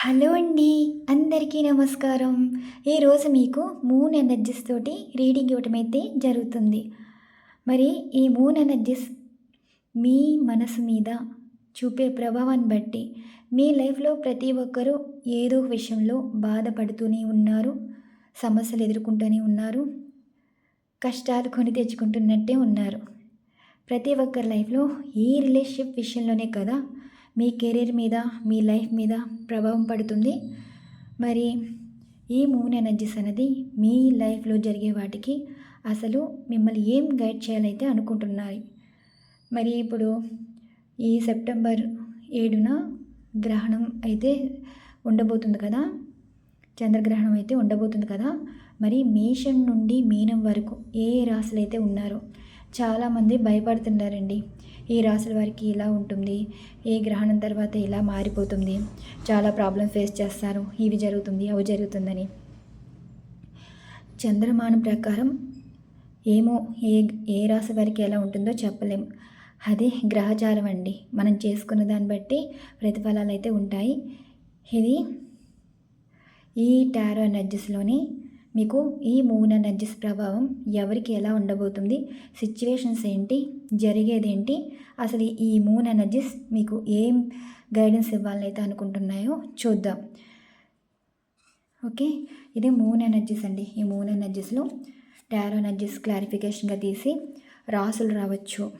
Hello అండి అందరికీ నమస్కారం. ఈరోజు మీకు మూన్ ఎనర్జీస్ తోటి రీడింగ్ ఇవ్వటం అయితే జరుగుతుంది. మరి ఈ మూన్ ఎనర్జీస్ మీ మనసు మీద చూపే ప్రభావాన్ని బట్టి మీ లైఫ్లో ప్రతి ఒక్కరూ ఏదో విషయంలో బాధపడుతూనే ఉన్నారు సమస్యలు ఎదుర్కొంటూనే ఉన్నారు కష్టాలు కొని తెచ్చుకుంటున్నట్టే ఉన్నారు. ప్రతి ఒక్కరి లైఫ్లో ఈ రిలేషన్షిప్ విషయంలోనే కదా మీ కెరీర్ మీద మీ లైఫ్ మీద ప్రభావం పడుతుంది. మరి ఈ మూన్ ఎనర్జీస్ అనేది మీ లైఫ్లో జరిగే వాటికి అసలు మిమ్మల్ని ఏం గైడ్ చేయాలైతే అనుకుంటున్నారు. మరి ఇప్పుడు ఈ సెప్టెంబర్ ఏడున గ్రహణం అయితే ఉండబోతుంది కదా? చంద్రగ్రహణం అయితే ఉండబోతుంది కదా? మరి మేషం నుండి మీనం వరకు ఏ రాశులు అయితే ఉన్నారో చాలామంది భయపడుతున్నారండి ఈ రాశుల వారికి ఇలా ఉంటుంది. ఏ గ్రహణం తర్వాత ఇలా మారిపోతుంది. చాలా ప్రాబ్లమ్ ఫేస్ చేస్తారు. ఇవి జరుగుతుంది అవి జరుగుతుందని. చంద్రమానం ప్రకారం ఏమో ఏ ఏ రాశి వారికి ఎలా ఉంటుందో చెప్పలేం. అది గ్రహచారం అండి. మనం చేసుకున్న దాన్ని బట్టి ప్రతిఫలాలు అయితే ఉంటాయి. ఇది ఈ టారో ఎనర్జీస్లోని మీకు ఈ మూన్ ఎనర్జీస్ ప్రభావం ఎవరికి ఎలా ఉండబోతుంది? సిచ్యువేషన్స్ ఏంటి? జరిగేది ఏంటి అసలు ఈ మూన్ ఎనర్జీస్ మీకు ఏం గైడెన్స్ ఇవ్వాలైతే అనుకుంటున్నాయో చూద్దాం. ఓకే ఇది మూన్ ఎనర్జీస్ అండి. ఈ మూన్ ఎనర్జీస్లో టారో ఎనర్జీస్ క్లారిఫికేషన్గా తీసి రాసులు రావచ్చు.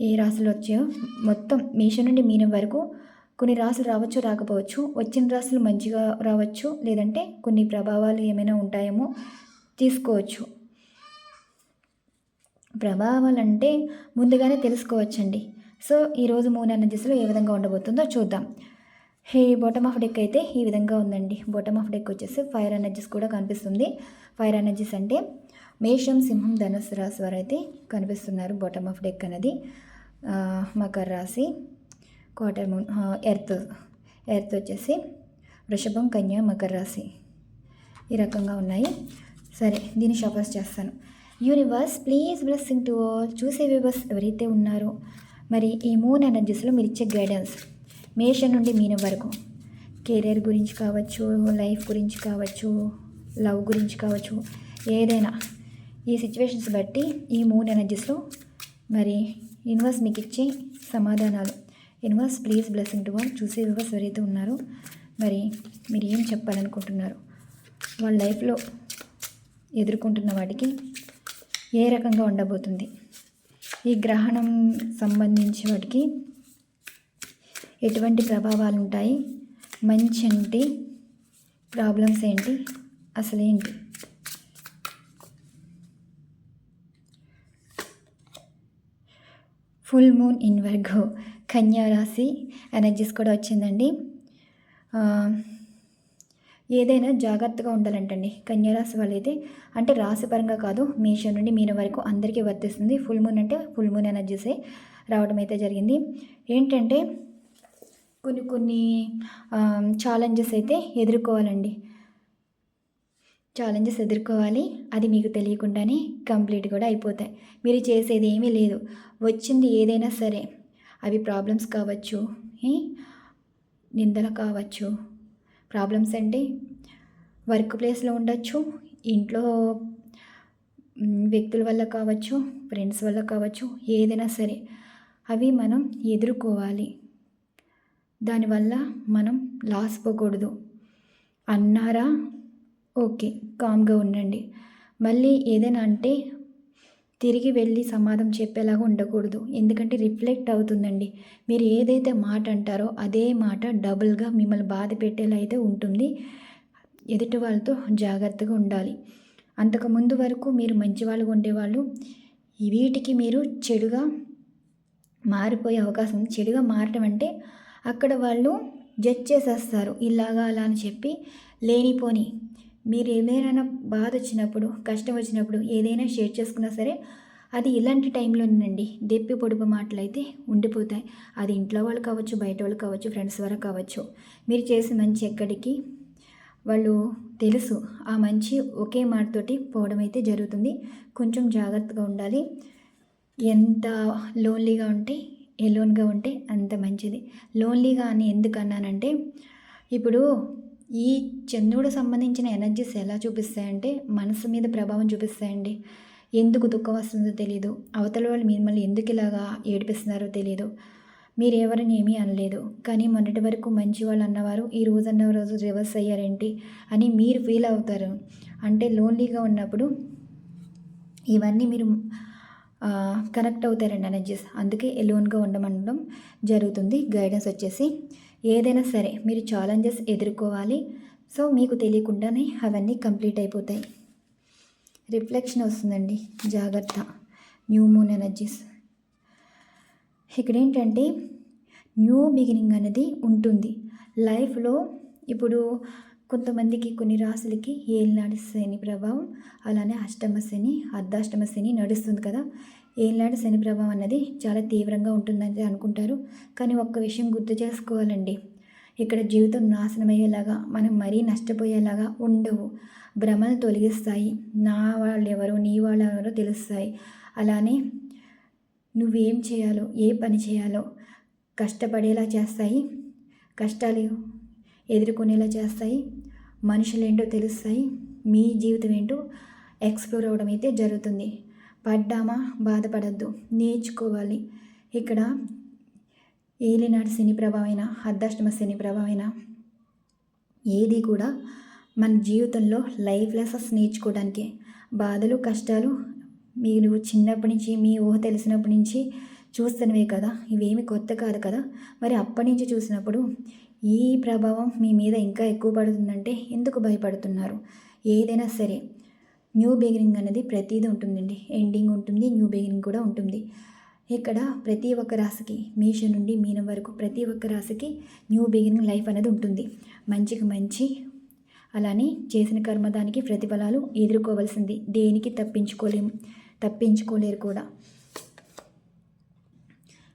ఏ రాసులు వచ్చాయో? మొత్తం మీషో నుండి మీనం వరకు కొన్ని రాసులు రావచ్చు రాకపోవచ్చు వచ్చిన రాసులు మంచిగా రావచ్చు లేదంటే కొన్ని ప్రభావాలు ఏమైనా ఉంటాయేమో తీసుకోవచ్చు. ప్రభావాలు అంటే ముందుగానే తెలుసుకోవచ్చండి. సో ఈరోజు మూన్ ఎనర్జీస్లో ఏ విధంగా ఉండబోతుందో చూద్దాం. హే బాటమ్ ఆఫ్ డెక్ అయితే ఈ విధంగా ఉందండి. బాటమ్ ఆఫ్ డెక్ వచ్చేసి ఫైర్ ఎనర్జీస్ కూడా కనిపిస్తుంది. ఫైర్ ఎనర్జీస్ అంటే మేషం సింహం ధనుసు రాశి వారు అయితే కనిపిస్తున్నారు బాటమ్ ఆఫ్ డెక్ అనేది మకర రాశి. క్వార్టర్ మూన్ ఎర్త్ ఎర్త్ వచ్చేసి వృషభం కన్య మకర రాశి. ఈ రకంగా ఉన్నాయి. సరే దీన్ని షఫర్స్ చేస్తాను. Universe please blessing to all చూసే వ్యూవర్స్ ఎవరైతే ఉన్నారో మరి ఈ మూన్ ఎనర్జీస్లో మీరు ఇచ్చే గైడెన్స్ మేషం నుండి మీనం వరకు. కెరీర్ గురించి కావచ్చు లైఫ్ గురించి కావచ్చు లవ్ గురించి కావచ్చు ఏదైనా ఈ సిచ్యువేషన్స్ బట్టి ఈ మూన్ ఎనర్జీస్లో మరి యూనివర్స్ మీకు ఇచ్చే సమాధానాలు యూనివర్స్ ప్లీజ్ బ్లెస్సింగ్ టు వాళ్ళు చూసే వ్యూవర్స్ ఎవరైతే ఉన్నారో మరి మీరు ఏం చెప్పాలనుకుంటున్నారు వాళ్ళ లైఫ్లో ఎదుర్కొంటున్న వాటికి ఏ రకంగా ఉండబోతుంది? ఈ గ్రహణం సంబంధించి వాటికి ఎటువంటి ప్రభావాలు ఉంటాయి? మంచి ఏంటి ప్రాబ్లమ్స్ ఏంటి? అసలు ఏంటి? ఫుల్ మూన్ ఇన్ వర్గో కన్యా రాశి ఎనర్జీస్ కూడా వచ్చిందండి. ఏదైనా జాగ్రత్తగా ఉండాలంటండి. కన్యారాశి వాళ్ళైతే అంటే రాశిపరంగా కాదు మేషం నుండి మీన వరకు అందరికీ వర్తిస్తుంది. ఫుల్ మూన్ అంటే ఫుల్ మూన్ ఎనర్జీసే రావడం అయితే జరిగింది. ఏంటంటే కొన్ని కొన్ని ఛాలెంజెస్ అయితే ఎదుర్కోవాలండి. ఛాలెంజెస్ ఎదుర్కోవాలి. అది మీకు తెలియకుండానే కంప్లీట్ కూడా అయిపోతాయి. మీరు చేసేది ఏమీ లేదు. వచ్చింది ఏదైనా సరే అవి ప్రాబ్లమ్స్ కావచ్చు నిందలు కావచ్చు ప్రాబ్లమ్స్ అంటే వర్క్ ప్లేస్లో ఉండొచ్చు ఇంట్లో వ్యక్తుల వల్ల కావచ్చు ఫ్రెండ్స్ వల్ల కావచ్చు ఏదైనా సరే. అవి మనం ఎదుర్కోవాలి. దానివల్ల మనం లాస్ పోకూడదు. అన్నారా? ఓకే కామ్గా ఉండండి. మళ్ళీ ఏదైనా అంటే తిరిగి వెళ్ళి సమాధానం చెప్పేలాగా ఉండకూడదు. ఎందుకంటే రిఫ్లెక్ట్ అవుతుందండి. మీరు ఏదైతే మాట అంటారో అదే మాట డబుల్గా మిమ్మల్ని బాధ పెట్టేలా అయితే ఉంటుంది. ఎదుటి వాళ్ళతో జాగ్రత్తగా ఉండాలి. అంతకు ముందు వరకు మీరు మంచివాళ్ళుగా ఉండేవాళ్ళు. వీటికి మీరు చెడుగా మారిపోయే అవకాశం ఉంది. చెడుగా మారటం అంటే అక్కడ వాళ్ళు జడ్జ్ చేసేస్తారు. ఇలాగా అలా అని చెప్పి లేనిపోని మీరు ఏమైనా బాధ వచ్చినప్పుడు కష్టం వచ్చినప్పుడు ఏదైనా షేర్ చేసుకున్నా సరే అది ఇలాంటి టైంలోనండి దెప్పి పొడుపు మాటలు అయితే ఉండిపోతాయి. అది ఇంట్లో వాళ్ళు కావచ్చు బయట వాళ్ళు కావచ్చు ఫ్రెండ్స్ వరకు కావచ్చు. మీరు చేసే మంచి ఎక్కడికి వాళ్ళు తెలుసు. ఆ మంచి ఒకే మాటతోటి పోవడం అయితే జరుగుతుంది. కొంచెం జాగ్రత్తగా ఉండాలి. ఎంత లోన్లీగా ఉంటే ఎలోన్గా ఉంటే అంత మంచిది. లోన్లీగా అని ఎందుకు అన్నానంటే ఇప్పుడు ఈ చంద్రుడు సంబంధించిన ఎనర్జీస్ ఎలా చూపిస్తాయంటే మనసు మీద ప్రభావం చూపిస్తాయండి. ఎందుకు దుఃఖం వస్తుందో తెలియదు అవతల వాళ్ళు మిమ్మల్ని ఎందుకు ఇలాగా ఏడిపిస్తున్నారో తెలియదు మీరు ఎవరిని ఏమీ అనలేదు. కానీ మొన్నటి వరకు మంచి వాళ్ళు అన్నవారు ఈ రోజు అన్న రోజు రివర్స్ అయ్యారేంటి అని మీరు ఫీల్ అవుతారు. అంటే లోన్లీగా ఉన్నప్పుడు ఇవన్నీ మీరు కనెక్ట్ అవుతారండి ఎనర్జీస్ అందుకే ఎలోన్గా ఉండమనడం జరుగుతుంది. గైడెన్స్ వచ్చేసి ఏదైనా సరే మీరు ఛాలెంజెస్ ఎదుర్కోవాలి. సో మీకు తెలియకుండానే అవన్నీ కంప్లీట్ అయిపోతాయి. రిఫ్లెక్షన్ వస్తుందండి. జాగ్రత్త. న్యూ మూన్ ఎనర్జీస్ ఇక్కడ ఏంటంటే న్యూ బిగినింగ్ అనేది ఉంటుంది. లైఫ్లో ఇప్పుడు కొంతమందికి కొన్ని రాసులకి ఏలినాటి శని ప్రభావం అలానే అష్టమ శని అర్ధాష్టమ శని నడుస్తుంది కదా. ఏలినాటి శని ప్రభావం అన్నది చాలా తీవ్రంగా ఉంటుందని అనుకుంటారు. కానీ ఒక్క విషయం గుర్తు చేసుకోవాలండి. ఇక్కడ జీవితం నాశనమయ్యేలాగా మనం మరీ నష్టపోయేలాగా ఉండవు. భ్రమలు తొలగిస్తాయి. నా వాళ్ళు ఎవరో నీ వాళ్ళు ఎవరో తెలుస్తాయి. అలానే నువ్వేం చేయాలో ఏ పని చేయాలో కష్టపడేలా చేస్తాయి. కష్టాలు ఎదుర్కొనేలా చేస్తాయి. మనుషులేంటో తెలుస్తాయి. మీ జీవితం ఏంటో ఎక్స్ప్లోర్ అవ్వడం అయితే జరుగుతుంది. పడ్డామా? బాధపడద్దు. నేర్చుకోవాలి. ఇక్కడ ఏలినాటి శని ప్రభావైన అర్ధాష్టమ శని ప్రభావైన ఏది కూడా మన జీవితంలో లైఫ్ లెసన్స్ నేర్చుకోవడానికి. బాధలు కష్టాలు మీరు చిన్నప్పటి నుంచి మీ ఊహ తెలిసినప్పటి నుంచి చూస్తున్నవే కదా. ఇవేమి కొత్త కాదు కదా. మరి అప్పటి నుంచి చూసినప్పుడు ఈ ప్రభావం మీ మీద ఇంకా ఎక్కువ పడుతుందంటే ఎందుకు భయపడుతున్నారు? ఏదైనా సరే న్యూ బిగినింగ్ అనేది ప్రతిదీ ఉంటుందండి. ఎండింగ్ ఉంటుంది న్యూ బిగినింగ్ కూడా ఉంటుంది. ఇక్కడ ప్రతి ఒక్క రాశికి మేష నుండి మీనం వరకు ప్రతి ఒక్క రాశికి న్యూ బిగినింగ్ లైఫ్ అనేది ఉంటుంది. మంచికి మంచి అలానే చేసిన కర్మదానికి ప్రతిఫలాలు ఎదుర్కోవాల్సింది. దేనికి తప్పించుకోలేము తప్పించుకోలేరు కూడా.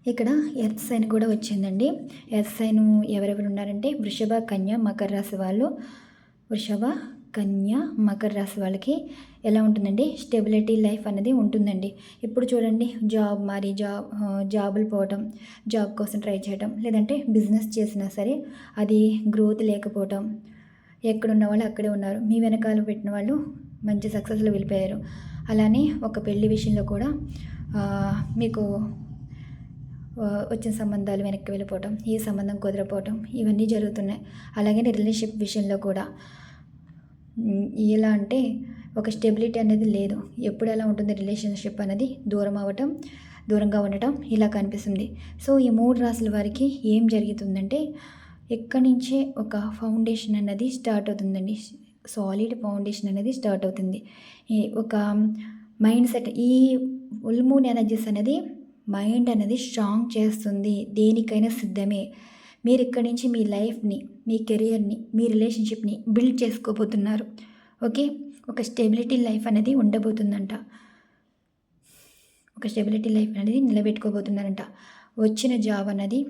ఇక్కడ ఎర్త్ సైన్ కూడా వచ్చిందండి. ఎర్త్ సైన్ ఎవరెవరు ఉన్నారంటే వృషభ కన్య మకర రాశి వాళ్ళు. వృషభ కన్య మకర రాశి వాళ్ళకి ఎలా ఉంటుందండి? స్టెబిలిటీ లైఫ్ అనేది ఉంటుందండి. ఇప్పుడు చూడండి జాబ్ మరి జాబ్ జాబులు పోవటం జాబ్ కోసం ట్రై చేయటం లేదంటే బిజినెస్ చేసినా సరే అది గ్రోత్ లేకపోవటం ఎక్కడున్న వాళ్ళు అక్కడే ఉన్నారు. మీ వెనకాల పెట్టిన వాళ్ళు మంచి సక్సెస్లో వెళ్ళిపోయారు. అలానే ఒక పెళ్ళి విషయంలో కూడా మీకు వచ్చిన సంబంధాలు వెనక్కి వెళ్ళిపోవటం ఈ సంబంధం కుదరపోవటం ఇవన్నీ జరుగుతున్నాయి. అలాగే రిలేషన్షిప్ విషయంలో కూడా ఎలా అంటే ఒక స్టెబిలిటీ అనేది లేదు. ఎప్పుడు ఎలా ఉంటుంది రిలేషన్షిప్ అనేది దూరం అవ్వటం దూరంగా ఉండటం ఇలా కనిపిస్తుంది. సో ఈ మూడు రాసుల వారికి ఏం జరుగుతుందంటే ఎక్కడి నుంచే ఒక ఫౌండేషన్ అన్నది స్టార్ట్ అవుతుందండి. సాలిడ్ ఫౌండేషన్ అనేది స్టార్ట్ అవుతుంది. ఒక మైండ్ సెట్ ఈ ఉల్మూన్ ఎనర్జీస్ అనేది మైండ్ అనేది స్ట్రాంగ్ చేస్తుంది. దేనికైనా సిద్ధమే. మీరు ఇక్కడి నుంచి మీ లైఫ్ని మీ కెరియర్ని మీ రిలేషన్షిప్ని బిల్డ్ చేసుకోబోతున్నారు. ఓకే? ఒక స్టెబిలిటీ లైఫ్ అనేది ఉండబోతుందంట. ఒక స్టెబిలిటీ లైఫ్ అనేది నిలబెట్టుకోబోతున్నారంట. వచ్చిన జాబ్ అనేది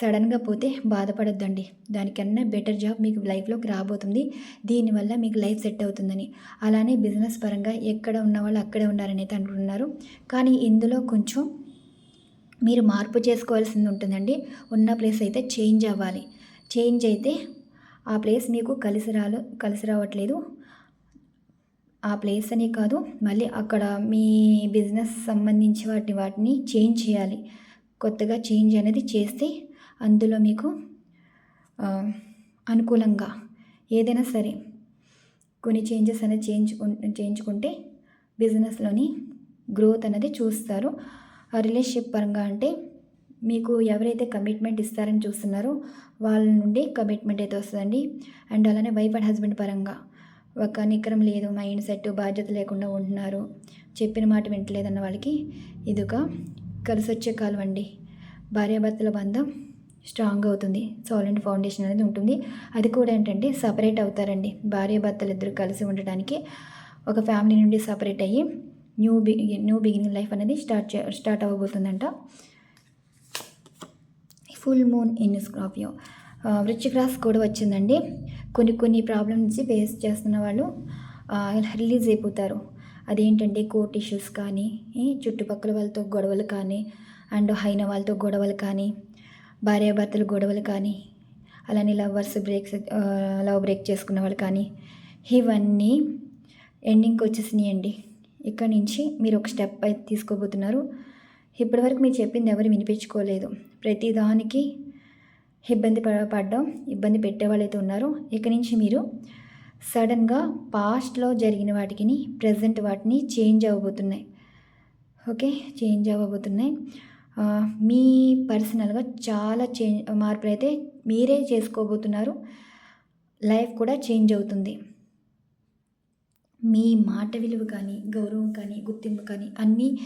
సడన్గా పోతే బాధపడొద్దండి. దానికన్నా బెటర్ జాబ్ మీకు లైఫ్లోకి రాబోతుంది. దీనివల్ల మీకు లైఫ్ సెట్ అవుతుందని. అలానే బిజినెస్ పరంగా ఎక్కడ ఉన్న వాళ్ళు అక్కడే ఉన్నారని అంటున్నారు కానీ ఇందులో కొంచెం మీరు మార్పు చేసుకోవాల్సింది ఉంటుందండి. ఉన్న ప్లేస్ అయితే చేంజ్ అవ్వాలి. చేంజ్ అయితే ఆ ప్లేస్ మీకు కలిసి రాలు కలిసి రావట్లేదు. ఆ ప్లేస్ అని కాదు మళ్ళీ అక్కడ మీ బిజినెస్ సంబంధించి వాటిని వాటిని చేంజ్ చేయాలి. కొత్తగా చేంజ్ అనేది చేస్తే అందులో మీకు అనుకూలంగా ఏదైనా సరే కొన్ని చేంజెస్ అనేది చేయించుకు చేయించుకుంటే బిజినెస్లోని గ్రోత్ అనేది చూస్తారు. రిలేషన్షిప్ పరంగా అంటే మీకు ఎవరైతే కమిట్మెంట్ ఇస్తారని చూస్తున్నారో వాళ్ళ నుండి కమిట్మెంట్ అయితే వస్తుందండి. అండ్ అలానే వైఫ్ అండ్ హస్బెండ్ పరంగా ఒక నికరం లేదు మైండ్ సెట్ బాధ్యత లేకుండా ఉంటున్నారు. చెప్పిన మాట వింటలేదన్న వాళ్ళకి ఇది ఒక కలిసి వచ్చే కాలం అండి భార్యాభర్తల బంధం స్ట్రాంగ్ అవుతుంది సాలిడ్ ఫౌండేషన్ అనేది ఉంటుంది. అది కూడా ఏంటంటే సపరేట్ అవుతారండి. భార్యాభర్తలు ఇద్దరు కలిసి ఉండడానికి ఒక ఫ్యామిలీ నుండి సపరేట్ అయ్యి న్యూ బి న్యూ బిగినింగ్ లైఫ్ అనేది స్టార్ట్ చే start అవ్వబోతుందంట. Full moon in Scorpio. వృచ్చిక రాశి కూడా వచ్చిందండి. కొన్ని కొన్ని ప్రాబ్లమ్స్ ఫేస్ చేస్తున్న వాళ్ళు రిలీజ్ అయిపోతారు. అదేంటంటే కోర్ట్ ఇష్యూస్ కానీ చుట్టుపక్కల వాళ్ళతో గొడవలు కానీ అండ్ హైన వాళ్ళతో గొడవలు కానీ భార్యాభర్తలు గొడవలు కానీ అలానే లవర్స్ బ్రేక్స్ లవ్ బ్రేక్ చేసుకున్న వాళ్ళు కానీ ఇవన్నీ ఎండింగ్కి వచ్చేసినాయండి. ఇక్కడ నుంచి మీరు ఒక స్టెప్ అయితే తీసుకోబోతున్నారు. ఇప్పటివరకు మీరు చెప్పింది ఎవరు వినిపించుకోలేదు. ప్రతిదానికి ఇబ్బంది పడ్డం ఇబ్బంది పెట్టే వాళ్ళైతే ఉన్నారో. ఇక నుంచి మీరు సడన్గా పాస్ట్లో జరిగిన వాటికి ప్రజెంట్ వాటిని చేంజ్ అవ్వబోతున్నాయి. ఓకే? చేంజ్ అవ్వబోతున్నాయి. మీ పర్సనల్గా చాలా చేంజ్ మార్పులు అయితే మీరే చేసుకోబోతున్నారు. లైఫ్ కూడా చేంజ్ అవుతుంది. మీ మాట విలువ కానీ గౌరవం కానీ గుర్తింపు కానీ అన్నీ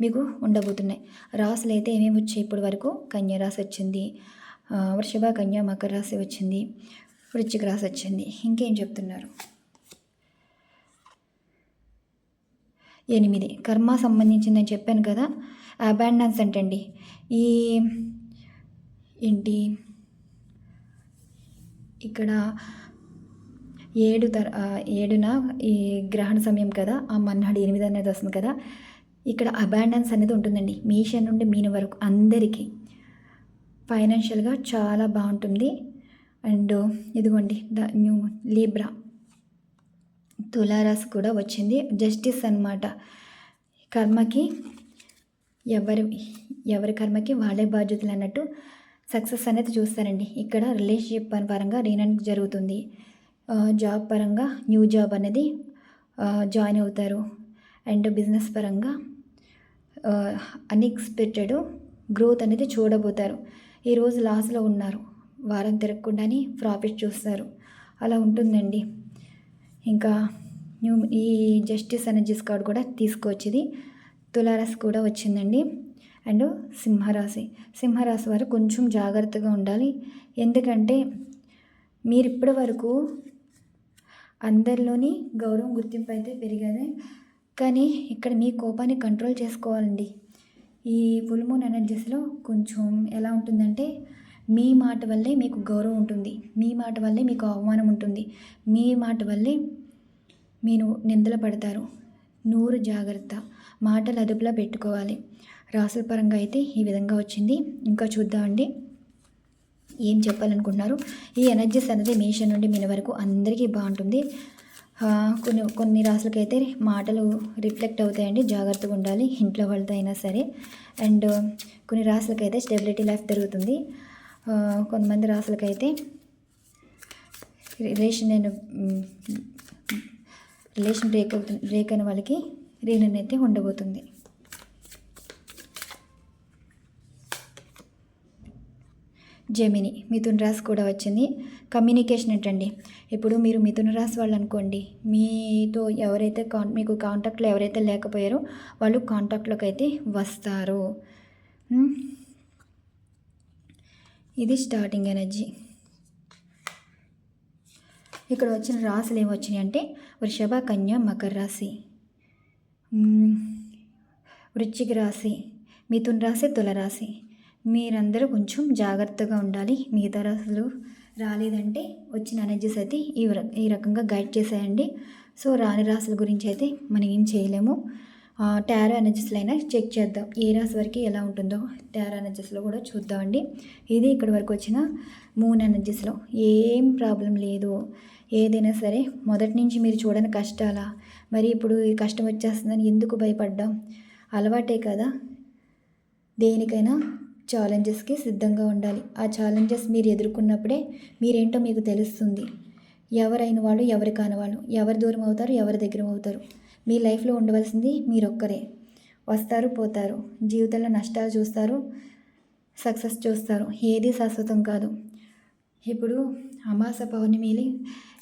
మీకు ఉండబోతున్నాయి. రాసులు అయితే ఏమేమి వచ్చాయి ఇప్పటి వరకు? కన్య రాశి వచ్చింది. వృషభ కన్యా మకర రాశి వచ్చింది. వృశ్చిక రాశి వచ్చింది. ఇంకేం చెప్తున్నారు? ఎనిమిది. కర్మ సంబంధించిందని చెప్పాను కదా. అబాండన్స్ అంటండి. ఈ ఏంటి? ఇక్కడ ఏడు తర ఏడున ఈ గ్రహణ సమయం కదా ఆ మన్నాడు ఎనిమిది అనేది వస్తుంది కదా ఇక్కడ అబాండన్స్ అనేది ఉంటుందండి మీషన్ నుండి మీన వరకు అందరికీ. ఫైనాన్షియల్గా చాలా బాగుంటుంది. అండ్ ఇదిగోండి ద న్యూ లీబ్రా తులారాస్ కూడా వచ్చింది. జస్టిస్ అన్నమాట. కర్మకి ఎవరి ఎవరి కర్మకి వాళ్ళే బాధ్యతలు అన్నట్టు సక్సెస్ అనేది చూస్తారండి. ఇక్కడ రిలేషన్షిప్ పరంగా రీనెంట్ జరుగుతుంది. జాబ్ పరంగా న్యూ జాబ్ అనేది జాయిన్ అవుతారు. అండ్ బిజినెస్ పరంగా అన్ఎక్స్పెక్టెడ్ గ్రోత్ అనేది చూడబోతారు. ఈరోజు లాస్లో ఉన్నారు. వారం తిరగకుండానే ప్రాఫిట్ చూస్తారు. అలా ఉంటుందండి. ఇంకా న్యూ ఈ జస్టిస్ ఎనర్జీస్ కార్డ్ కూడా తీసుకొచ్చింది. తులారాశి కూడా వచ్చిందండి. అండ్ సింహరాశి. సింహరాశి వారు కొంచెం జాగ్రత్తగా ఉండాలి. ఎందుకంటే మీరు ఇప్పటి వరకు అందరిలోని గౌరవం గుర్తింపు అయితే పెరిగేది కానీ ఇక్కడ మీ కోపాన్ని కంట్రోల్ చేసుకోవాలండి. ఈ ఫుల్ మూన్ ఎనర్జీస్లో కొంచెం ఎలా ఉంటుందంటే మీ మాట వల్లే మీకు గౌరవం ఉంటుంది. మీ మాట వల్లే మీకు అవమానం ఉంటుంది. మీ మాట వల్లే మీరు నిందలు పడతారు. నూరు జాగ్రత్త. మాటలు అదుపులో పెట్టుకోవాలి. రాసుల పరంగా అయితే ఈ విధంగా వచ్చింది. ఇంకా చూద్దామండి. ఏం చెప్పాలనుకుంటున్నారు? ఈ ఎనర్జీస్ అనేది మేషన్ నుండి మీన వరకు అందరికీ బాగుంటుంది. కొన్ని కొన్ని రాసులకైతే మాటలు రిఫ్లెక్ట్ అవుతాయండి. జాగ్రత్తగా ఉండాలి ఇంట్లో వాళ్ళతో అయినా సరే. అండ్ కొన్ని రాసులకైతే స్టెబిలిటీ లైఫ్ జరుగుతుంది కొంతమంది రాసులకైతే రిలేషన్ నేను రిలేషన్ బ్రేక్ అవుతుంది బ్రేక్ అయిన వాళ్ళకి రీనన్ అయితే ఉండబోతుంది. జెమిని మిథున్ రాశి కూడా వచ్చింది. కమ్యూనికేషన్ ఏంటండి? ఇప్పుడు మీరు మిథున రాశి వాళ్ళు అనుకోండి మీతో ఎవరైతే కాన్ మీకు కాంటాక్ట్లో ఎవరైతే లేకపోయారో వాళ్ళు కాంటాక్ట్లోకి అయితే వస్తారు. ఇది స్టార్టింగ్ ఎనర్జీ ఇక్కడ వచ్చిన రాశులు ఏమి వచ్చినాయి అంటే వృషభ కన్య మకర రాశి. వృశ్చిక రాశి మిథున్ రాశి తులరాశి మీరందరూ కొంచెం జాగ్రత్తగా ఉండాలి. మిగతా రాసులు రాలేదంటే వచ్చిన ఎనర్జీస్ అయితే ఈ ర- ఈ రకంగా గైడ్ చేసేయండి. సో రాని రాసుల గురించి అయితే మనం ఏం చేయలేము. టారో ఎనర్జీస్లో అయినా చెక్ చేద్దాం. ఏ రాశి వరకు ఎలా ఉంటుందో టారో ఎనర్జీస్లో కూడా చూద్దామండి. ఇది ఇక్కడి వరకు వచ్చిన మూన్ ఎనర్జీస్లో ఏం ప్రాబ్లం లేదు. ఏదైనా సరే మొదటి నుంచి మీరు చూడని కష్టాలా మరి ఇప్పుడు ఈ కష్టం వచ్చేస్తుందని ఎందుకు భయపడ్డాం? అలవాటే కదా. దేనికైనా ఛాలెంజెస్కి సిద్ధంగా ఉండాలి. ఆ ఛాలెంజెస్ మీరు ఎదుర్కొన్నప్పుడే మీరేంటో మీకు తెలుస్తుంది. ఎవరైన వాళ్ళు ఎవరి కాని వాళ్ళు ఎవరు దూరం అవుతారు ఎవరి దగ్గర అవుతారు. మీ లైఫ్లో ఉండవలసింది మీరొక్కరే. వస్తారు పోతారు. జీవితంలో నష్టాలు చూస్తారు సక్సెస్ చూస్తారు. ఏది శాశ్వతం కాదు. ఇప్పుడు అమాస పౌర్ణమిలు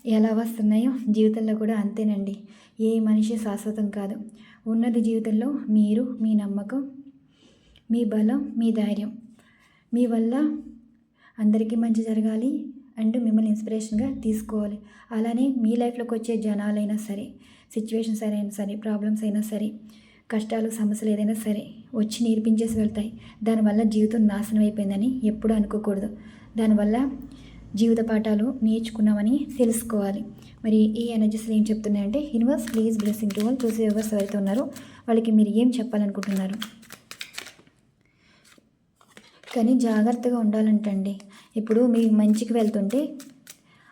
ఎలా వస్తున్నాయో జీవితంలో కూడా అంతేనండి. ఏ మనిషి శాశ్వతం కాదు. ఉన్నది జీవితంలో మీరు మీ నమ్మకం మీ బలం మీ ధైర్యం. మీ వల్ల అందరికీ మంచి జరగాలి అండ్ మిమ్మల్ని ఇన్స్పిరేషన్గా తీసుకోవాలి. అలానే మీ లైఫ్లోకి వచ్చే జనాలైనా సరే సిచ్యువేషన్స్ అయినా సరే ప్రాబ్లమ్స్ అయినా సరే కష్టాలు సమస్యలు ఏదైనా సరే వచ్చి నేర్పించేసి వెళ్తాయి. దానివల్ల జీవితం నాశనం అయిపోయిందని ఎప్పుడూ అనుకోకూడదు. దానివల్ల జీవిత పాఠాలు నేర్చుకున్నామని తెలుసుకోవాలి. మరి ఈ ఎనర్జీస్లో ఏం చెప్తున్నాయంటే యూనివర్స్ ప్లీజ్ బ్లెస్సింగ్ టు వాళ్ళు చూసే ఎవరు ఎవరైతే ఉన్నారో? వాళ్ళకి మీరు ఏం చెప్పాలనుకుంటున్నారు? కానీ జాగ్రత్తగా ఉండాలంటండి. ఇప్పుడు మీ మంచికి వెళ్తుంటే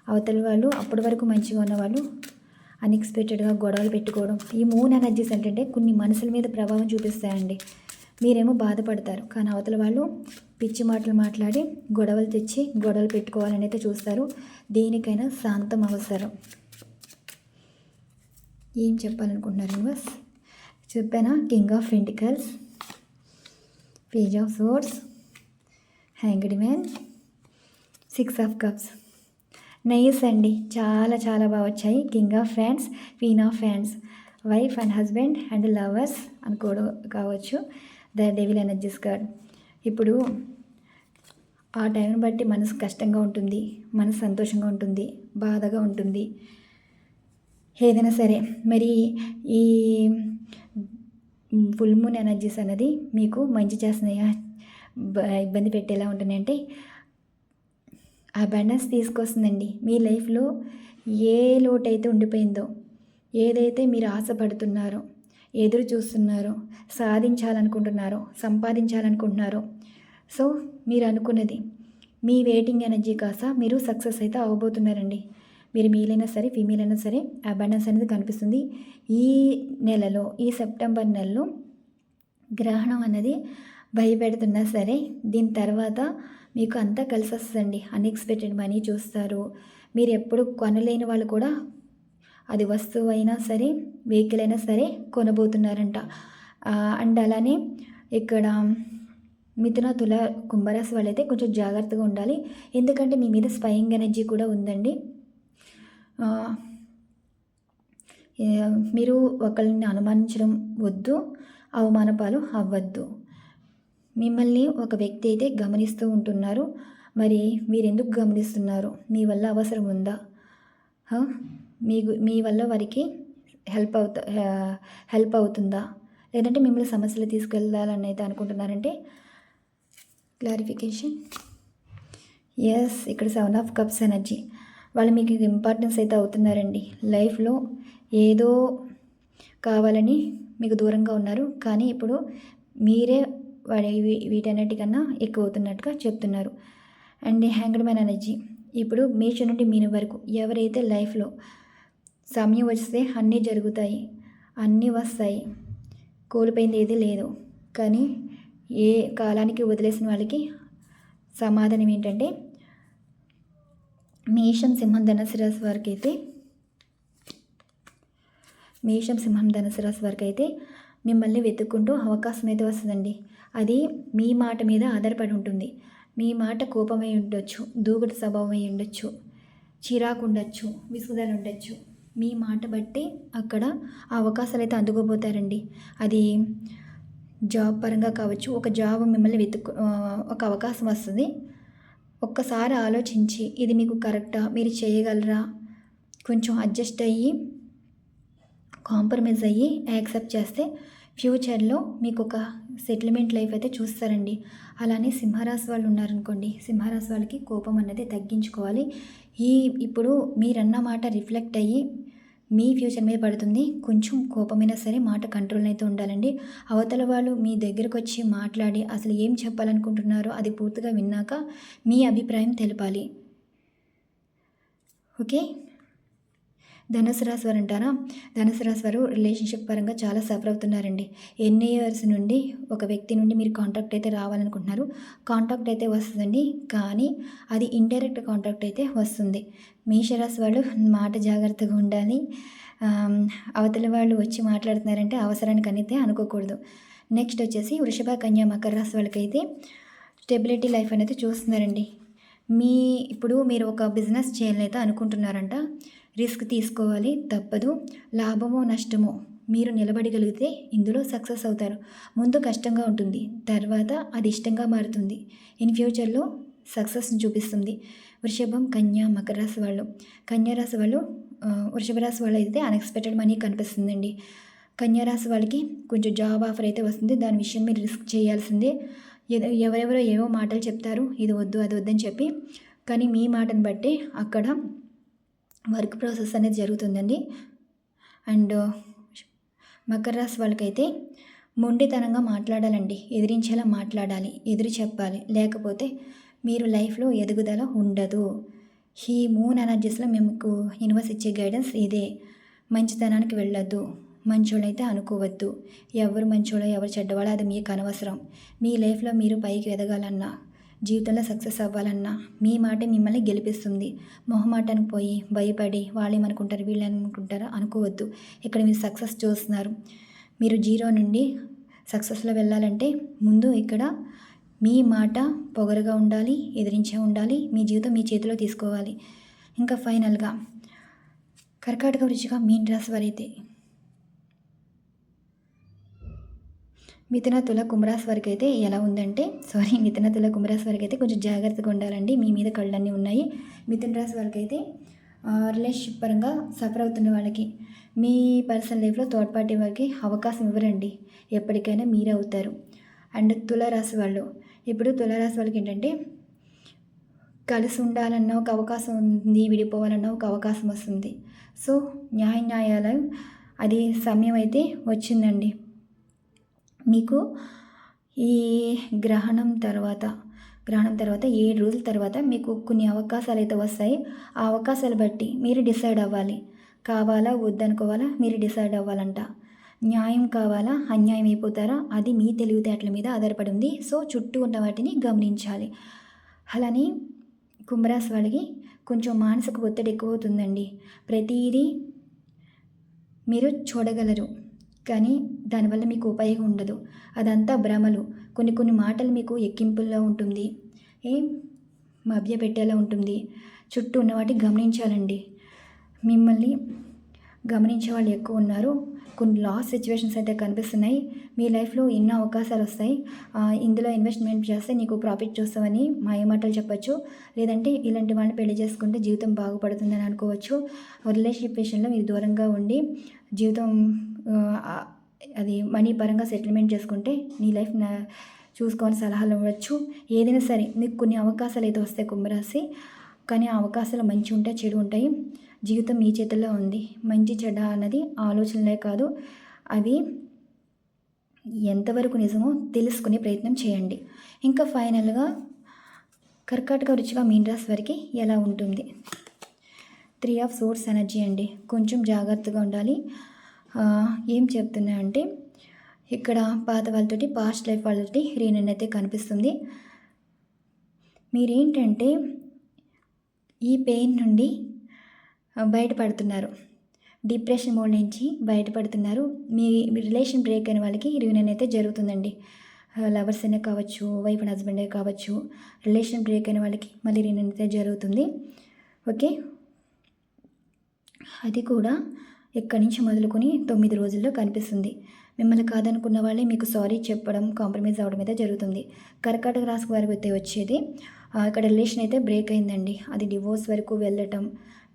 అవతల వాళ్ళు అప్పటి వరకు మంచిగా ఉన్నవాళ్ళు అన్ఎక్స్పెక్టెడ్గా గొడవలు పెట్టుకోవడం ఈ మూన్ ఎనర్జీస్ ఏంటంటే కొన్ని మనసుల మీద ప్రభావం చూపిస్తాయండి. మీరేమో బాధపడతారు. కానీ అవతల వాళ్ళు పిచ్చి మాటలు మాట్లాడి గొడవలు తెచ్చి గొడవలు పెట్టుకోవాలని అయితే చూస్తారు. దేనికైనా శాంతం అవసరం. ఏం చెప్పాలనుకుంటున్నారు యూనివర్స్? చెప్పానా? King of pentacles page of swords. Hanged man six of cups. Nice అండి. చాలా చాలా బాగా వచ్చాయి. King of fans queen of fans. Wife and husband and lovers అనుకోవడం కావచ్చు. ద డెవిల్ ఎనర్జీస్ కార్డ్ ఇప్పుడు ఆ టైంని బట్టి మనసు కష్టంగా ఉంటుంది. మనసు సంతోషంగా ఉంటుంది. బాధగా ఉంటుంది. ఏదైనా సరే. మరి ఈ ఫుల్ మూన్ ఎనర్జీస్ అనేది మీకు మంచి చేస్తున్నాయా? ఇబ్బంది పెట్టేలా ఉంటున్నాయంటే అబాండెన్స్ తీసుకొస్తుందండి. మీ లైఫ్లో ఏ లోటైతే ఉండిపోయిందో ఏదైతే మీరు ఆశపడుతున్నారో ఎదురు చూస్తున్నారో సాధించాలనుకుంటున్నారో సంపాదించాలనుకుంటున్నారో సో మీరు అనుకున్నది మీ వెయిటింగ్ ఎనర్జీ కాస్త మీరు సక్సెస్ అయితే అవ్వబోతున్నారండి మీరు మీలైనా సరే ఫీమేల్ అయినా సరే అబండెన్స్ అనేది కనిపిస్తుంది. ఈ నెలలో ఈ సెప్టెంబర్ నెలలో గ్రహణం అనేది భయపెడుతున్నా సరే దీని తర్వాత మీకు అంతా కలిసి వస్తుందండి అన్ఎక్స్పెక్టెడ్ మనీ చూస్తారు. మీరు ఎప్పుడు కొనలేని వాళ్ళు కూడా అది వస్తువు అయినా సరే వెహికల్ అయినా సరే కొనబోతున్నారంట. అండ్ అలానే ఇక్కడ మిథున తుల కుంభరాశి వాళ్ళైతే కొంచెం జాగ్రత్తగా ఉండాలి. ఎందుకంటే మీ మీద స్పయింగ్ ఎనర్జీ కూడా ఉందండి. మీరు ఒకరిని అనుమానించడం వద్దు అవమానపాలు అవ్వద్దు. మిమ్మల్ని ఒక వ్యక్తి అయితే గమనిస్తూ ఉంటున్నారు. మరి మీరెందుకు గమనిస్తున్నారు? మీ వల్ల అవసరం ఉందా? మీ మీ వల్ల వారికి హెల్ప్ అవుతా హెల్ప్ అవుతుందా? లేదంటే మిమ్మల్ని సమస్యలు తీసుకెళ్ళాలని అయితే అనుకుంటున్నారంటే క్లారిఫికేషన్? ఎస్ ఇక్కడ సెవెన్ ఆఫ్ కప్స్ ఎనర్జీ వాళ్ళు మీకు ఇంపార్టెన్స్ అయితే అవుతున్నారండి. లైఫ్లో ఏదో కావాలని మీకు దూరంగా ఉన్నారు. కానీ ఇప్పుడు మీరే వాడి వీ- వీటన్నిటికన్నా ఎక్కువ అవుతున్నట్టుగా చెప్తున్నారు. అండ్ హ్యాంగ్డ్ మ్యాన్ ఎనర్జీ ఇప్పుడు మేష నుండి మీన వరకు ఎవరైతే లైఫ్లో సమయం వస్తే అన్నీ జరుగుతాయి అన్నీ వస్తాయి కోల్పోయింది ఏది లేదు. కానీ ఏ కాలానికి వదిలేసిన వాళ్ళకి సమాధానం ఏంటంటే మేషం సింహం ధనుసు రాశి వారికి అయితే మేషం సింహం ధనుసు రాశి వారికి అయితే మిమ్మల్ని వెతుక్కుంటూ అవకాశం అయితే వస్తుందండి. అది మీ మాట మీద ఆధారపడి ఉంటుంది. మీ మాట కోపమై ఉండొచ్చు దూకుడు స్వభావం ఉండొచ్చు చిరాకు ఉండొచ్చు విసుగుదల ఉండొచ్చు. మీ మాట బట్టి అక్కడ ఆ అవకాశాలు అయితే అందుకోబోతారండి. అది జాబ్ పరంగా కావచ్చు ఒక జాబ్ మిమ్మల్ని వెతుక్కు ఒక అవకాశం వస్తుంది. ఒక్కసారి ఆలోచించి ఇది మీకు కరెక్టా మీరు చేయగలరా? కొంచెం అడ్జస్ట్ అయ్యి కాంప్రమైజ్ అయ్యి యాక్సెప్ట్ చేస్తే ఫ్యూచర్లో మీకు ఒక సెటిల్మెంట్ లైఫ్ అయితే చూస్తారండి. అలానే సింహరాశి వాళ్ళు ఉన్నారనుకోండి సింహరాశి వాళ్ళకి కోపం అనేది తగ్గించుకోవాలి. ఈ ఇప్పుడు మీరన్న మాట రిఫ్లెక్ట్ అయ్యి మీ ఫ్యూచర్ మీద పడుతుంది. కొంచెం కోపమైనా సరే మాట కంట్రోల్ అయితే ఉండాలండి. అవతల వాళ్ళు మీ దగ్గరకు వచ్చి మాట్లాడి అసలు ఏం చెప్పాలనుకుంటున్నారో అది పూర్తిగా విన్నాక మీ అభిప్రాయం తెలపాలి. ఓకే? ధనుసు రాశి వారు అంటారా? ధనుసు రాశి వారు రిలేషన్షిప్ పరంగా చాలా సఫర్ అవుతున్నారండి. ఎన్ని ఇయర్స్ నుండి ఒక వ్యక్తి నుండి మీరు కాంటాక్ట్ అయితే రావాలనుకుంటున్నారు? కాంటాక్ట్ అయితే వస్తుందండి. కానీ అది ఇండైరెక్ట్ కాంటాక్ట్ అయితే వస్తుంది. మేషరాశి వాళ్ళు మాట జాగ్రత్తగా ఉండాలి. అవతల వాళ్ళు వచ్చి మాట్లాడుతున్నారంటే అవసరానికి అయితే అనుకోకూడదు. నెక్స్ట్ వచ్చేసి వృషభ కన్యా మకర రాశి వాళ్ళకైతే స్టెబిలిటీ లైఫ్ అనేది చూస్తున్నారండి. మీ ఇప్పుడు మీరు ఒక బిజినెస్ చేయాలైతే అనుకుంటున్నారంట. రిస్క్ తీసుకోవాలి తప్పదు. లాభమో నష్టమో మీరు నిలబడగలిగితే ఇందులో సక్సెస్ అవుతారు. ముందు కష్టంగా ఉంటుంది. తర్వాత అది ఇష్టంగా మారుతుంది. ఇన్ ఫ్యూచర్లో సక్సెస్ని చూపిస్తుంది. వృషభం కన్యా మకర రాశి వాళ్ళు. కన్యా రాశి వాళ్ళు వృషభ రాశి వాళ్ళు అయితే అన్ఎక్స్పెక్టెడ్ మనీ కనిపిస్తుందండి. కన్యా రాశి వాళ్ళకి కొంచెం జాబ్ ఆఫర్ అయితే వస్తుంది. దాని విషయం మీరు రిస్క్ చేయాల్సిందే. ఎవరెవరో ఏవో మాటలు చెప్తారు. ఇది వద్దు అది వద్దని చెప్పి. కానీ మీ మాటను బట్టి అక్కడ వర్క్ ప్రాసెస్ అనేది జరుగుతుందండి. అండ్ మకర రాశి వాళ్ళకైతే మొండితనంగా మాట్లాడాలండి. ఎదిరించేలా మాట్లాడాలి ఎదురు చెప్పాలి. లేకపోతే మీరు లైఫ్లో ఎదుగుదల ఉండదు. ఈ మూన్ ఎనర్జీస్లో మీకు యూనివర్స్ ఇచ్చే గైడెన్స్ ఇదే. మంచితనానికి వెళ్ళొద్దు. మంచోళ్ళైతే అనుకోవద్దు. ఎవరు మంచోళ్ళో ఎవరు చెడ్డవాళ్ళో అది మీకు అనవసరం. మీ లైఫ్లో మీరు పైకి ఎదగాలన్నా జీవితంలో సక్సెస్ అవ్వాలన్నా మీ మాట మిమ్మల్ని గెలిపిస్తుంది. మొహమాటానికి పోయి భయపడి వాళ్ళేమనుకుంటారు వీళ్ళేమనుకుంటారు అనుకోవద్దు. ఇక్కడ మీరు సక్సెస్ చూస్తున్నారు. మీరు జీరో నుండి సక్సెస్లో వెళ్ళాలంటే ముందు ఇక్కడ మీ మాట పొగరుగా ఉండాలి ఎదిరించే ఉండాలి మీ జీవితం మీ చేతిలో తీసుకోవాలి. ఇంకా ఫైనల్గా కర్కాటక వృచ్చిగా మీన్ రాశి వారైతే మిథున తుల కుమరాస్ వరకు అయితే ఎలా ఉందంటే సారీ మిథున తుల కుమరాస్ వరకు అయితే కొంచెం జాగ్రత్తగా ఉండాలండి. మీ మీద కళ్ళన్నీ ఉన్నాయి. మిథున రాశి వరకు అయితే రిలేషన్షిప్ పరంగా సఫర్ అవుతున్న వాళ్ళకి మీ పర్సనల్ లైఫ్లో థర్డ్ పార్టీ వారికి అవకాశం ఇవ్వరండి. ఎప్పటికైనా మీరే అవుతారు. అండ్ తులారాశి వాళ్ళు ఇప్పుడు తులారాశి వాళ్ళకి ఏంటంటే కలిసి ఉండాలన్న ఒక అవకాశం ఉంది విడిపోవాలన్న ఒక అవకాశం వస్తుంది. సో న్యాయ న్యాయాలయం అది సమయం అయితే వచ్చిందండి. మీకు ఈ గ్రహణం తర్వాత గ్రహణం తర్వాత ఏడు రోజుల తర్వాత మీకు కొన్ని అవకాశాలు అయితే వస్తాయి. ఆ అవకాశాలు బట్టి మీరు డిసైడ్ అవ్వాలి. కావాలా వద్దనుకోవాలా మీరు డిసైడ్ అవ్వాలంట. న్యాయం కావాలా అన్యాయం అయిపోతారా అది మీ తెలివితేటల మీద ఆధారపడి ఉంది. సో చుట్టూ ఉన్న వాటిని గమనించాలి. అలానే కుంభరాశి వాళ్ళకి కొంచెం మానసిక ఒత్తిడి ఎక్కువ అవుతుందండి. ప్రతిదీ మీరు చూడగలరు. కానీ దానివల్ల మీకు ఉపయోగం ఉండదు. అదంతా భ్రమలు. కొన్ని కొన్ని మాటలు మీకు ఎక్కింపుల్లో ఉంటుంది. ఏ? మభ్య పెట్టేలా ఉంటుంది. చుట్టూ ఉన్న వాటిని గమనించాలండి. మిమ్మల్ని గమనించే వాళ్ళు ఎక్కువ ఉన్నారు. కొన్ని లాస్ సిచ్యువేషన్స్ అయితే కనిపిస్తున్నాయి. మీ లైఫ్లో ఎన్నో అవకాశాలు వస్తాయి. ఇందులో ఇన్వెస్ట్మెంట్ చేస్తే నీకు ప్రాఫిట్ చూస్తామని మాయమాటలు చెప్పచ్చు. లేదంటే ఇలాంటి వాళ్ళని పెళ్ళి చేసుకుంటే జీవితం బాగుపడుతుందని అనుకోవచ్చు. రిలేషన్షిప్ విషయంలో మీరు దూరంగా ఉండి జీవితం అది మనీ పరంగా సెటిల్మెంట్ చేసుకుంటే నీ లైఫ్ నా చూసుకోవాలని సలహాలు ఇవ్వచ్చు. ఏదైనా సరే మీకు కొన్ని అవకాశాలు అయితే వస్తాయి కుంభరాశి కానీ ఆ అవకాశాలు మంచి ఉంటాయి చెడు ఉంటాయి. జీవితం మీ చేతుల్లో ఉంది. మంచి చెడ్డ అన్నది ఆలోచనలే కాదు. అవి ఎంతవరకు నిజమో తెలుసుకునే ప్రయత్నం చేయండి. ఇంకా ఫైనల్గా కర్కాటక రుచిగా మీన్ రాశి వారికి ఎలా ఉంటుంది? త్రీ ఆఫ్ సోర్స్ ఎనర్జీ అండి. కొంచెం జాగ్రత్తగా ఉండాలి. ఏం చెప్తున్నా అంటే ఇక్కడ పాత వాళ్ళతోటి పాస్ట్ లైఫ్ వాళ్ళతోటి రీనన్ అయితే కనిపిస్తుంది. మీరేంటంటే ఈ పెయిన్ నుండి బయటపడుతున్నారు. డిప్రెషన్ మోడ్ నుంచి బయటపడుతున్నారు. మీ రిలేషన్ బ్రేక్ అయిన వాళ్ళకి రీయూనియన్ అయితే జరుగుతుందండి. లవర్స్ అయినా కావచ్చు వైఫ్ అండ్ హస్బెండ్ కావచ్చు రిలేషన్ బ్రేక్ అయిన వాళ్ళకి మళ్ళీ రీయూనియన్ అయితే జరుగుతుంది. ఓకే? అది కూడా ఇక్కడి నుంచి మొదలుకొని తొమ్మిది రోజుల్లో కనిపిస్తుంది. మిమ్మల్ని కాదనుకున్న వాళ్ళే మీకు సారీ చెప్పడం కాంప్రమైజ్ అవ్వడం అయితే జరుగుతుంది. కర్కాటక రాశి వారికి అయితే వచ్చేది ఇక్కడ రిలేషన్ అయితే బ్రేక్ అయిందండి. అది డివోర్స్ వరకు వెళ్ళటం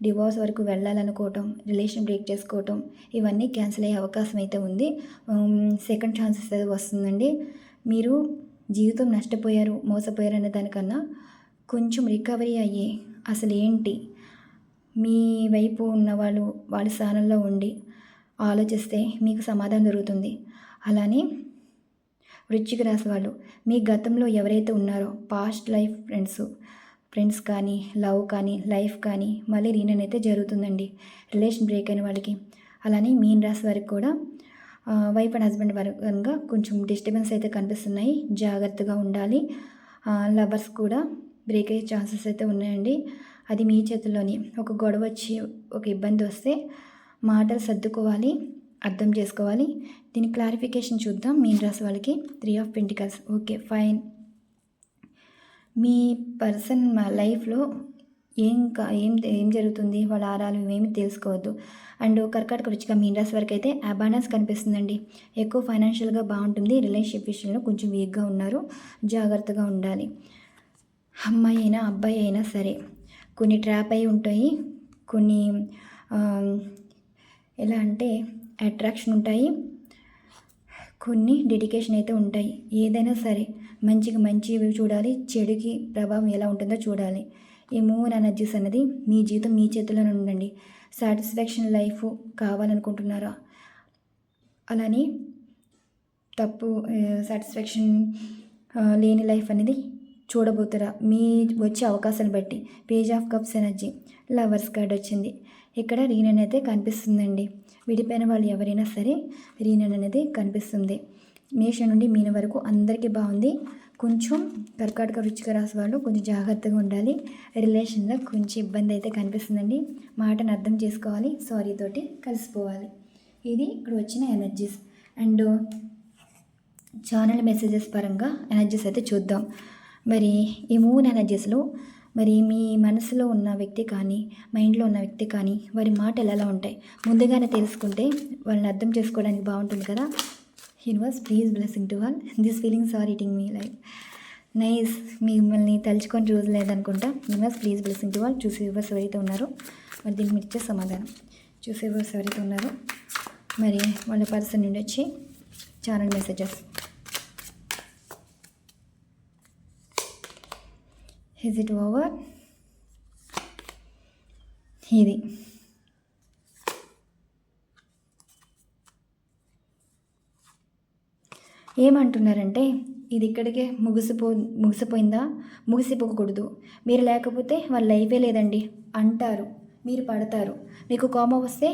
డివోర్స్ వరకు వెళ్ళాలనుకోవటం రిలేషన్ బ్రేక్ చేసుకోవటం ఇవన్నీ క్యాన్సిల్ అయ్యే అవకాశం అయితే ఉంది. సెకండ్ ఛాన్సెస్ అయితే వస్తుందండి. మీరు జీవితం నష్టపోయారు మోసపోయారు అనే దానికన్నా కొంచెం రికవరీ అయ్యి అసలు ఏంటి మీ వైపు ఉన్న వాళ్ళు వాళ్ళ స్థానంలో ఉండి ఆలోచిస్తే మీకు సమాధానం దొరుకుతుంది. అలానే వృశ్చిక రాశి వాళ్ళు మీ గతంలో ఎవరైతే ఉన్నారో పాస్ట్ లైఫ్ ఫ్రెండ్స్ ఫ్రెండ్స్ కానీ లవ్ కానీ లైఫ్ కానీ మళ్ళీ రీనన్ అయితే జరుగుతుందండి. రిలేషన్ బ్రేక్ అయిన వాళ్ళకి. అలానే మీన్ రాశి వారికి కూడా వైఫ్ అండ్ హస్బెండ్ వరకుగా కొంచెం డిస్టర్బెన్స్ అయితే కనిపిస్తున్నాయి. జాగ్రత్తగా ఉండాలి. లవర్స్ కూడా బ్రేక్ అయ్యే ఛాన్సెస్ అయితే ఉన్నాయండి. అది మీ చేతుల్లోని. ఒక గొడవ వచ్చి ఒక ఇబ్బంది వస్తే మాటలు సర్దుకోవాలి అర్థం చేసుకోవాలి. దీని క్లారిఫికేషన్ చూద్దాం. మీన్ రాసి వాళ్ళకి three of pentacles. Okay fine. Me person లైఫ్లో ఏం కా ఏం ఏం జరుగుతుంది? వాళ్ళ ఆరాలు ఏమి తెలుసుకోవద్దు. అండ్ కర్కాటక రుచిగా మీన్ రాశి వరకు అయితే అబానెన్స్ కనిపిస్తుందండి. ఎక్కువ ఫైనాన్షియల్గా బాగుంటుంది. రిలేషన్షిప్ విషయంలో కొంచెం వీక్గా ఉన్నారు. జాగ్రత్తగా ఉండాలి. అమ్మాయి అయినా అబ్బాయి అయినా సరే. కొన్ని ట్రాప్ అయి ఉంటాయి. కొన్ని ఎలా అంటే అట్రాక్షన్ ఉంటాయి. కొన్ని డెడికేషన్ అయితే ఉంటాయి. ఏదైనా సరే మంచికి మంచివి చూడాలి చెడుకి ప్రభావం ఎలా ఉంటుందో చూడాలి. ఈ మూన్ ఎనర్జీస్ అనేది మీ జీవితం మీ చేతిలోనే ఉండండి. సాటిస్ఫాక్షన్ లైఫ్ కావాలనుకుంటున్నారా? అలానే తప్పు సాటిస్ఫాక్షన్ లేని లైఫ్ అనేది చూడబోతురా. మీ వచ్చే అవకాశాన్ని బట్టి. Page of cups energy. Lovers card వచ్చింది. ఇక్కడ రీనన్ అయితే కనిపిస్తుందండి. విడిపోయిన వాళ్ళు ఎవరైనా సరే రీనన్ అనేది కనిపిస్తుంది. మేష నుండి మీన వరకు అందరికీ బాగుంది. కొంచెం కర్కాటక వృచ్చిక రాసి వాళ్ళు కొంచెం జాగ్రత్తగా ఉండాలి. రిలేషన్లో కొంచెం ఇబ్బంది అయితే కనిపిస్తుందండి. మాటను అర్థం చేసుకోవాలి. సారీ తోటి కలిసిపోవాలి. ఇది ఇక్కడ వచ్చిన ఎనర్జీస్. అండ్ ఛానల్ మెసేజెస్ పరంగా ఎనర్జీస్ అయితే చూద్దాం. మరి ఈ మూన్ ఎనర్జీస్లో మరి మీ మనసులో ఉన్న వ్యక్తి కానీ మైండ్లో ఉన్న వ్యక్తి కానీ వారి మాటలు ఎలా ఉంటాయి? ముందుగానే తెలుసుకుంటే వాళ్ళని అర్థం చేసుకోవడానికి బాగుంటుంది కదా? Universe please blessing to all this feelings are eating me like nice మిమ్మల్ని తలుచుకొని రోజు లేదనుకుంటా. Universe please blessing to all చూసే వ్యూవర్స్ ఎవరైతే ఉన్నారో మరి దీనికి మీరు ఇచ్చే సమాధానం. చూసే వ్యూవర్స్ ఎవరైతే ఉన్నారో మరి వాళ్ళ పర్సన్ నుండి వచ్చి channel messages is it over ఇది ఏమంటున్నారంటే ఇది ఇక్కడికే ముగిసిపో ముగిసిపోయిందా? ముగిసిపోకూడదు. మీరు లేకపోతే వాళ్ళ లైఫే లేదండి. అంటారు. మీరు పడతారు. మీకు కోమ వస్తే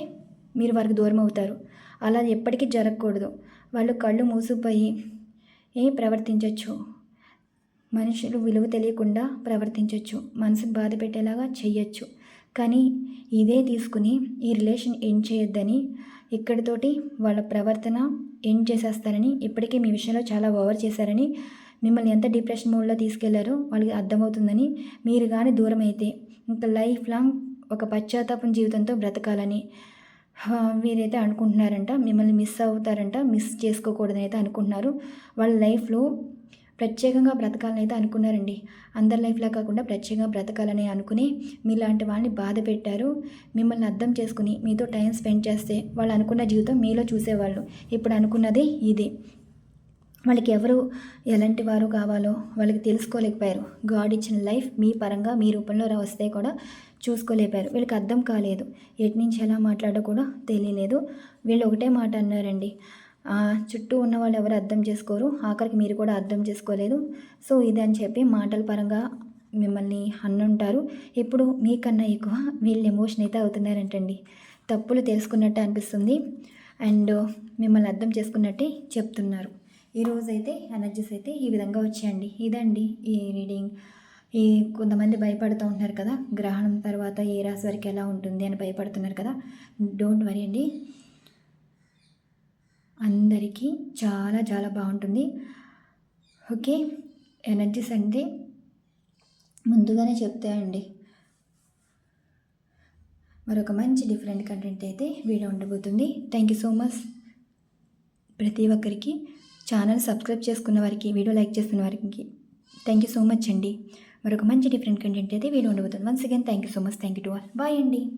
మీరు వారికి దూరం అవుతారు. అలా ఎప్పటికీ జరగకూడదు. వాళ్ళు కళ్ళు మూసిపోయి ఏం ప్రవర్తించవచ్చు మనుషులు విలువ తెలియకుండా ప్రవర్తించవచ్చు మనసుకు బాధ పెట్టేలాగా చెయ్యొచ్చు. కానీ ఇదే తీసుకుని ఈ రిలేషన్ ఎండ్ చేయొద్దని ఇక్కడితోటి వాళ్ళ ప్రవర్తన ఎండ్ చేసేస్తారని ఇప్పటికే మీ విషయంలో చాలా ఓవర్ చేశారని మిమ్మల్ని ఎంత డిప్రెషన్ మూడ్లో తీసుకెళ్ళారో వాళ్ళకి అర్థమవుతుందని మీరు కానీ దూరం అయితే ఇంకా లైఫ్ లాంగ్ ఒక పశ్చాత్తాపం జీవితంతో బ్రతకాలని వీరైతే అనుకుంటున్నారంట మిమ్మల్ని మిస్ అవుతారంట మిస్ చేసుకోకూడదని అయితే అనుకుంటున్నారు. వాళ్ళ లైఫ్లో ప్రత్యేకంగా బ్రతకాలని అయితే అనుకున్నారండి. అందరి లైఫ్లో కాకుండా ప్రత్యేకంగా బ్రతకాలని అనుకుని మీలాంటి వాళ్ళని బాధ పెట్టారు. మిమ్మల్ని అర్థం చేసుకుని మీతో టైం స్పెండ్ చేస్తే వాళ్ళు అనుకున్న జీవితం మీలో చూసేవాళ్ళు. ఇప్పుడు అనుకున్నది ఇది. వాళ్ళకి ఎవరు ఎలాంటి వారు కావాలో వాళ్ళకి తెలుసుకోలేకపోయారు. గాడ్ ఇచ్చిన లైఫ్ మీ పరంగా మీ రూపంలో వస్తే కూడా చూసుకోలేపారు వీళ్ళకి అర్థం కాలేదు. ఎటు నుంచి ఎలా మాట్లాడో కూడా తెలియలేదు. వీళ్ళు ఒకటే మాట అన్నారండి. చుట్టూ ఉన్న వాళ్ళు ఎవరు అర్థం చేసుకోరు. ఆఖరికి మీరు కూడా అర్థం చేసుకోలేదు. సో ఇది అని చెప్పి మాటల పరంగా మిమ్మల్ని అన్నుంటారు. ఇప్పుడు మీకన్నా ఎక్కువ వీళ్ళు ఎమోషన్ అయితే అవుతున్నారంటండి. తప్పులు తెలుసుకున్నట్టు అనిపిస్తుంది. అండ్ మిమ్మల్ని అర్థం చేసుకున్నట్టే చెప్తున్నారు. ఈరోజైతే ఎనర్జీస్ అయితే ఈ విధంగా వచ్చాయండి. ఇదండి ఈ రీడింగ్ ఈ కొంతమంది భయపడుతూ ఉంటున్నారు కదా. గ్రహణం తర్వాత ఏ రాశి వరకు ఎలా ఉంటుంది అని భయపడుతున్నారు కదా. డోంట్ వరీ అండి. అందరికీ చాలా చాలా బాగుంటుంది. ఓకే ఎనర్జీస్ అంటే ముందుగానే చెప్తాయండి మరొక మంచి డిఫరెంట్ కంటెంట్ అయితే వీడియో ఉండబోతుంది. థ్యాంక్ యూ సో మచ్ ప్రతి ఒక్కరికి ఛానల్ సబ్స్క్రైబ్ చేసుకున్న వారికి వీడియో లైక్ చేసుకున్న వారికి థ్యాంక్ యూ సో మచ్ అండి. మరొక మంచి డిఫరెంట్ కంటెంట్ అయితే వీడియో ఉండబోతుంది. Once again thank you so much thank you to all bye అండి.